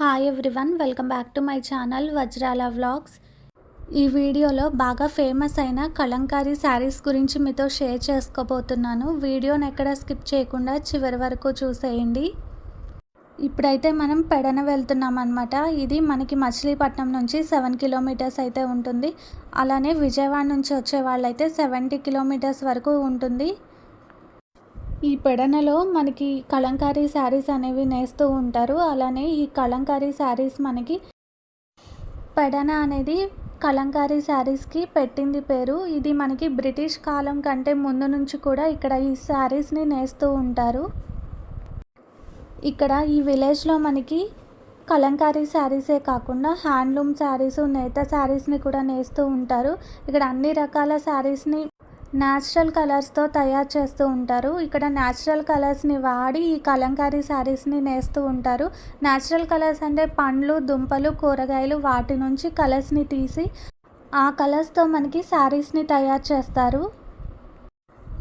Hi everyone welcome back to my channel Vajrala vlogs ఈ వీడియోలో బాగా ఫేమస్ అయిన కలంకారీ శారీస్ గురించి మీతో షేర్ చేసుకోబోతున్నాను. వీడియోని ఎక్కడ స్కిప్ చేయకుండా చివరి వరకు చూసేయండి. ఇప్పుడైతే మనం పెడన వెళ్తున్నాం అనమాట ఇది మనకి మచిలీపట్నం నుంచి సెవెన్ కిలోమీటర్స్ అయితే ఉంటుంది. అలానే విజయవాడ నుంచి వచ్చే వాళ్ళైతే సెవెంటీ కిలోమీటర్స్ వరకు ఉంటుంది. ఈ పెడనలో మనకి కలంకారీ శారీస్ అనేవి నేస్తూ ఉంటారు. అలానే ఈ కలంకారీ శారీస్ మనకి పెడన అనేది కలంకారీ శారీస్కి పెట్టింది పేరు. ఇది మనకి బ్రిటిష్ కాలం కంటే ముందు నుంచి కూడా ఇక్కడ ఈ శారీస్ని నేస్తూ ఉంటారు. ఇక్కడ ఈ విలేజ్లో మనకి కలంకారీ శారీసే కాకుండా హ్యాండ్లూమ్ శారీస్ నేత శారీస్ని కూడా నేస్తూ ఉంటారు. ఇక్కడ అన్ని రకాల శారీస్ని న్యాచురల్ కలర్స్తో తయారు చేస్తూ ఉంటారు. ఇక్కడ న్యాచురల్ కలర్స్ని వాడి ఈ కలంకారీ శారీస్ని నేస్తూ ఉంటారు. న్యాచురల్ కలర్స్ అంటే పండ్లు దుంపలు కూరగాయలు వాటి నుంచి కలర్స్ని తీసి ఆ కలర్స్తో మనకి శారీస్ని తయారు చేస్తారు.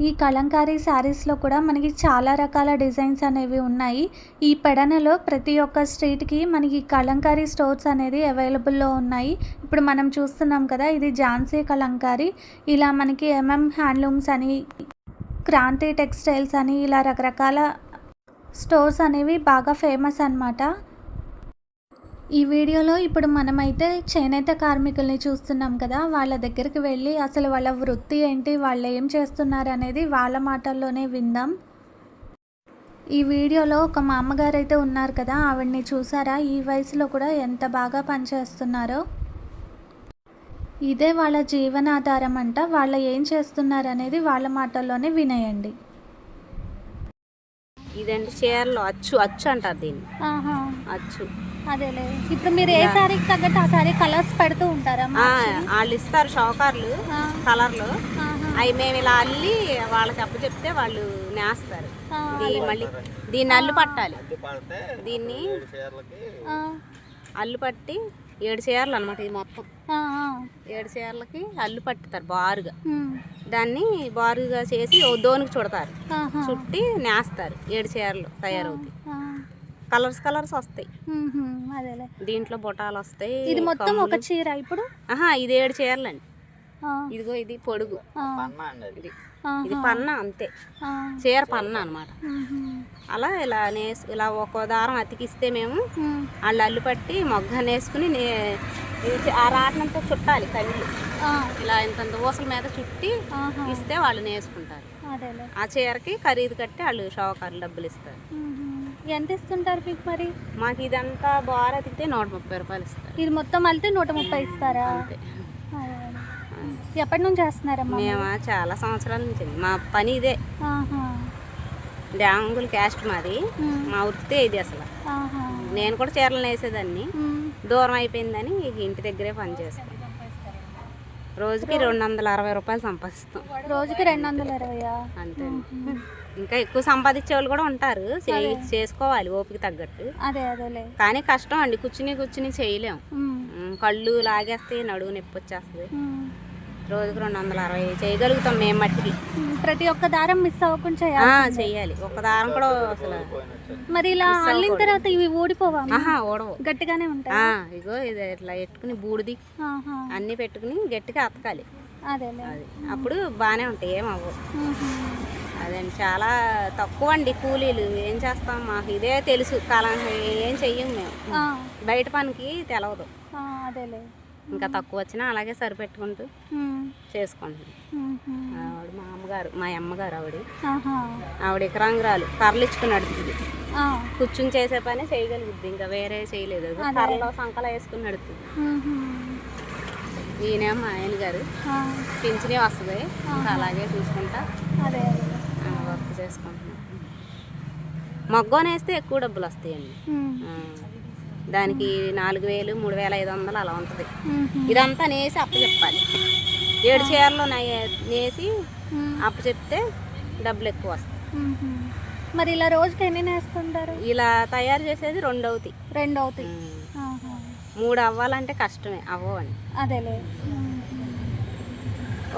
ఈ కలంకారీ శారీస్లో కూడా మనకి చాలా రకాల డిజైన్స్ అనేవి ఉన్నాయి. ఈ పెడనలో ప్రతి ఒక్క స్ట్రీట్కి మనకి కలంకారీ స్టోర్స్ అనేది అవైలబుల్లో ఉన్నాయి. ఇప్పుడు మనం చూస్తున్నాం కదా ఇది ఝాన్సీ కలంకారీ. ఇలా మనకి ఎంఎం హ్యాండ్లూమ్స్ అని క్రాంతి టెక్స్టైల్స్ అని ఇలా రకరకాల స్టోర్స్ అనేవి బాగా ఫేమస్ అన్నమాట. ఈ వీడియోలో ఇప్పుడు మనమైతే చేనేత కార్మికుల్ని చూస్తున్నాం కదా వాళ్ళ దగ్గరికి వెళ్ళి అసలు వాళ్ళ వృత్తి ఏంటి వాళ్ళు ఏం చేస్తున్నారు అనేది వాళ్ళ మాటల్లోనే విందాం. ఈ వీడియోలో ఒక మా అమ్మగారు అయితే ఉన్నారు కదా ఆవిడ్ని చూసారా? ఈ వయసులో కూడా ఎంత బాగా పనిచేస్తున్నారో. ఇదే వాళ్ళ జీవనాధారం అంట వాళ్ళు ఏం చేస్తున్నారు అనేది వాళ్ళ మాటల్లోనే వినేయండి. ఇదండి చీరలో? అచ్చు అచ్చు అంటారు దీన్ని. ఆహా. అచ్చు. అదేలే. ఇప్పుడు మీరు ఏ శారీకి తగ్గట్టు ఆ శారీ కలర్స్ పెడుతూ ఉంటారా ఆ, వాళ్ళు ఇస్తారు షౌకార్లు కలర్లు. అవి మేము ఇలా అల్లి వాళ్ళకి అప్పు చెప్తే వాళ్ళు నేస్తారు. మళ్ళీ దీన్ని అల్లు పట్టాలి. దీన్ని ఆ, అల్లు పట్టి ఏడు చీరలు అనమాట ఇది మొత్తం. ఏడు చీరలకి అల్లు పట్టుతారు బారుగా. దాన్ని బారుగా చేసి ఓ దోనికి చుడతారు. చుట్టి నేస్తారు ఏడు చీరలు తయారవుతాయి. ఆ, కలర్స్ కలర్స్ వస్తాయి. దీంట్లో బొటాలు వస్తాయి ఇది మొత్తం ఒక. చీర ఇప్పుడు? ఇది ఏడు చీరలండి. ఆ, ఇదిగో ఇది పొడుగు. ఇది. ఇది పన్న అంతే. చీర పన్న అనమాట అలా ఇలా నేసి ఇలా ఒక్కో దారం అతికిస్తే మేము వాళ్ళు అల్లు పట్టి మొగ్గ నేసుకుని ఆ రాటనంతా చుట్టాలి కళ్ళు. ఇలా ఇంతంత ఊసల మీద చుట్టి. ఇస్తే వాళ్ళు నేసుకుంటారు. ఆ చీరకి ఖరీదు కట్టి వాళ్ళు షావుకారులు డబ్బులు ఇస్తారు. ఎంత ఇస్తుంటారు మీకు మరి? మాకు ఇదంతా బాగా అతికితే నూట ముప్పై రూపాయలు ఇస్తారు. ఇది మొత్తం వెళ్తే నూట ముప్పై ఇస్తారా? అంతే. ఎప్పటి నుంచి చేస్తున్నారమ్మా? మేము చాలా సంవత్సరాల నుంచి మా పని ఇదే. డ్యాంగుల్ క్యాస్ట్ మాది. మా వృత్తే ఇది అసలు. నేను కూడా చీరలు నేసేదాన్ని. ఉమ్, దూరం అయిపోయిందని ఇంటి దగ్గరే పని చేస్తాం. రోజుకి రెండు వందల అరవై రూపాయలు సంపాదిస్తాం. రోజుకి రెండు వందల అంతే ఇంకా ఎక్కువ సంపాదించే వాళ్ళు కూడా ఉంటారు. చేసుకోవాలి ఓపిక తగ్గట్టు. అదే అదేలే. కానీ కష్టం అండి. కూర్చుని కూర్చుని చేయలేం. ఉమ్, ఉమ్, కళ్ళు లాగేస్తే నడువు నొప్పి వచ్చేస్తుంది. రోజుకి రెండు వందల అరవై చేయగలుగుతాం మేము మట్టికి. ప్రతి ఒక్క దారం మిస్ అవ్వకుండా చేయాలి. చెయ్యాలి ఒక దారం కూడా అసలు మరి ఇలా అల్లిన తర్వాత ఇవి ఊడిపోవా? ఆహా ఓడవు గట్టిగానే ఉంటాయి? ఇగో ఇది ఇట్లా పెట్టుకుని బూడిది. అన్నీ పెట్టుకుని గట్టిగా అతకాలి. అది. అప్పుడు బాగానే ఉంటాయి ఏం అవ్వవు. అదండి చాలా తక్కువ అండి కూలీలు. ఏం చేస్తాం మాకు? ఇదే తెలుసు. కాలం ఏం చెయ్యం మేము. బయట పనికి తెలవదు. అదేలే. ఇంకా తక్కువ వచ్చినా అలాగే సరిపెట్టుకుంటూ ఉమ్, చేసుకుంటాం ఉహు, ఆవిడ మా అమ్మగారు మా అమ్మగారు ఆవిడ. ఆవిడ ఇకరాంగురాలు కర్రలు ఇచ్చుకుని నడుతుంది కూర్చుని చేసే పని చేయగలుగుద్ది ఇంకా వేరే చేయలేదు. కర్రలో సంకల వేసుకుని నడుతుంది ఈయన మా ఆయన గారు పింఛనే వస్తుంది. అలాగే చూసుకుంటా వర్క్ చేసుకుంటున్నాం. మగ్గోనేస్తే ఎక్కువ డబ్బులు వస్తాయండి. దానికి నాలుగు వేలు మూడు వేల ఐదు వందలు అలా ఉంటుంది. ఇదంతా నేసి అప్పు చెప్పాలి. ఏడు చీరలు నేసి అప్పు చెప్తే డబ్బులు ఎక్కువ వస్తాయి. మరి ఇలా రోజుకి ఎన్ని నేస్తుంటారు? ఇలా తయారు చేసేది రెండు అవుతాయి. రెండు అవుతాయి. మూడు అవ్వాలంటే కష్టమే అవ్వవండి అదేలే.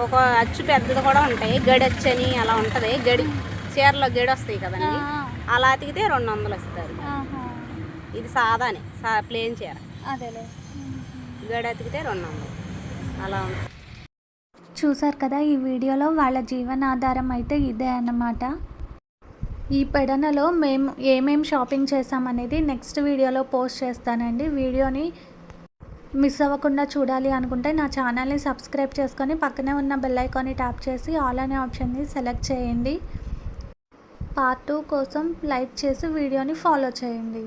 ఒక అచ్చు పెద్దది కూడా ఉంటాయి గడి అచ్చు అని అలా ఉంటుంది. గడి చీరలో గడి వస్తాయి కదండి అలా అతికితే రెండు వందలు ఇస్తారు ఆహా, ఇది సాదానే సా ప్లేన్ చీర. అదేలే. గడ ఎతికితే రెండు వందలు. అలా ఉంటుంది చూసారు కదా ఈ వీడియోలో వాళ్ళ జీవనాధారం అయితే ఇదే అన్నమాట. ఈ పెడనలో మేము ఏమేం షాపింగ్ చేసామనేది నెక్స్ట్ వీడియోలో పోస్ట్ చేస్తానండి. వీడియోని మిస్ అవ్వకుండా చూడాలి అనుకుంటే నా ఛానల్ని సబ్స్క్రైబ్ చేసుకొని పక్కనే ఉన్న బెల్ ఐకాన్ని ట్యాప్ చేసి ఆల్ అనే ఆప్షన్ని సెలెక్ట్ చేయండి. పార్ట్ టూ కోసం లైక్ చేసి వీడియోని ఫాలో చేయండి.